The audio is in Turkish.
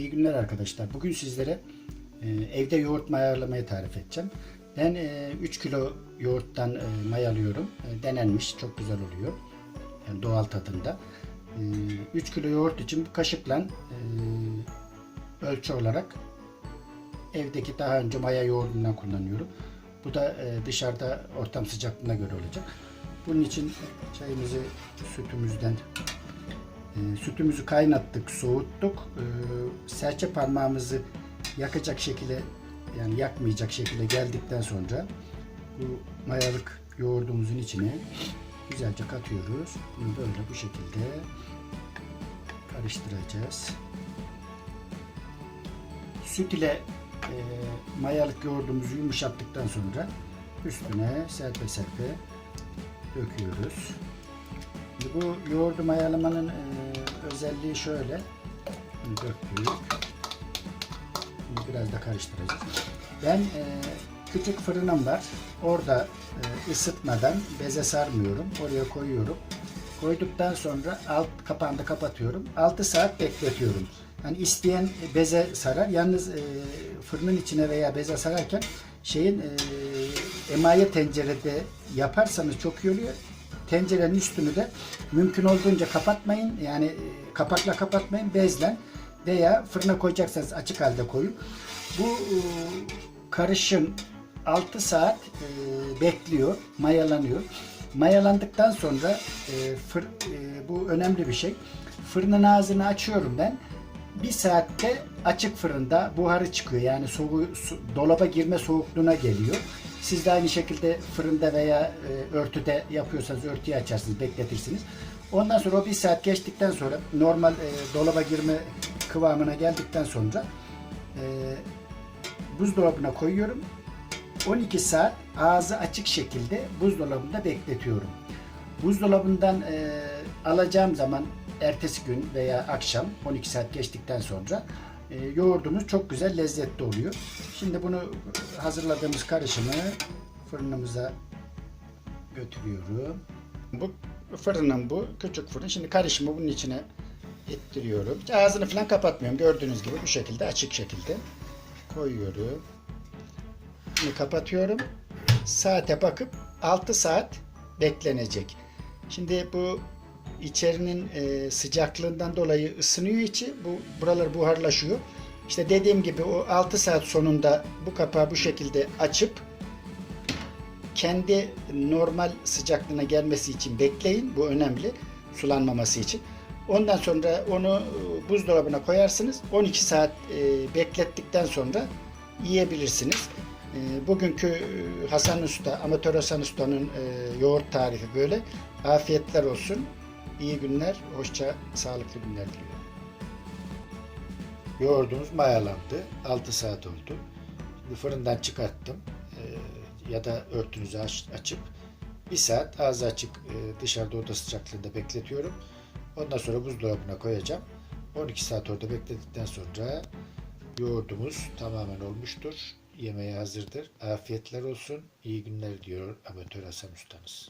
İyi günler arkadaşlar. Bugün sizlere e, evde yoğurt mayalamayı tarif edeceğim. Ben e, 3 kilo yoğurttan e, mayalıyorum. E, denenmiş. Çok güzel oluyor. Yani doğal tadında. E, 3 kilo yoğurt için kaşıkla e, ölçü olarak evdeki daha önce maya yoğurdundan kullanıyorum. Bu da e, dışarıda ortam sıcaklığına göre olacak. Bunun için çayımızı sütümüzden e, sütümüzü kaynattık, soğuttuk. E, serçe parmağımızı yakacak şekilde yani yakmayacak şekilde geldikten sonra bu mayalık yoğurdumuzun içine güzelce katıyoruz. Bunu böyle bu şekilde karıştıracağız. Süt ile e, mayalık yoğurdumuzu yumuşattıktan sonra üstüne serpe serpe döküyoruz. Bu yoğurdu mayalamanın e, özelliği şöyle. Bunu döktük. Biraz da karıştıracağız. Ben e, küçük fırınım var. Orada e, ısıtmadan beze sarmıyorum. Oraya koyuyorum. Koyduktan sonra alt kapağını da kapatıyorum. 6 saat bekletiyorum. Hani isteyen beze sarar. Yalnız e, fırının içine veya beze sararken şeyin e, emaye tencerede yaparsanız çok iyi oluyor. Tencerenin üstünü de mümkün olduğunca kapatmayın. Yani e, kapakla kapatmayın. Bezle veya fırına koyacaksanız açık halde koyun. Bu e, karışım 6 saat e, bekliyor, mayalanıyor. Mayalandıktan sonra fır, bu önemli bir şey. Fırının ağzını açıyorum ben. Bir saatte açık fırında buharı çıkıyor. Yani soğuğu, dolaba girme soğukluğuna geliyor. Siz de aynı şekilde fırında veya e, örtüde yapıyorsanız örtüyü açarsınız, bekletirsiniz. Ondan sonra o bir saat geçtikten sonra normal e, dolaba girme kıvamına geldikten sonra e, buzdolabına koyuyorum. 12 saat ağzı açık şekilde buzdolabında bekletiyorum. Buzdolabından e, alacağım zaman ertesi gün veya akşam 12 saat geçtikten sonra e, yoğurdumuz çok güzel lezzetli oluyor. Şimdi bunu hazırladığımız karışımı fırınımıza götürüyorum. Bu fırınım bu. Küçük fırın. Şimdi karışımı bunun içine ettiriyorum. Ağzını falan kapatmıyorum. Gördüğünüz gibi bu şekilde açık şekilde koyuyorum. Şimdi kapatıyorum. Saate bakıp 6 saat beklenecek. Şimdi bu içerinin e, sıcaklığından dolayı ısınıyor içi. Bu buralar buharlaşıyor. İşte dediğim gibi o 6 saat sonunda bu kapağı bu şekilde açıp kendi normal sıcaklığına gelmesi için bekleyin. Bu önemli. Sulanmaması için. Ondan sonra onu e, buzdolabına koyarsınız. 12 saat e, beklettikten sonra yiyebilirsiniz. E, Bugünkü e, Hasan Usta, amatör Hasan Usta'nın e, yoğurt tarifi böyle. Afiyetler olsun. İyi günler, hoşça, sağlıklı günler diliyorum. Yoğurdumuz mayalandı. 6 saat oldu. Şimdi fırından çıkarttım. E, ya da örtünüzü aç- açıp bir saat ağzı açık e, dışarıda oda sıcaklığında bekletiyorum. Ondan sonra buzdolabına koyacağım. 12 saat orada bekledikten sonra yoğurdumuz tamamen olmuştur. Yemeğe hazırdır. Afiyetler olsun. İyi günler diyor amatör Hasan ustamız.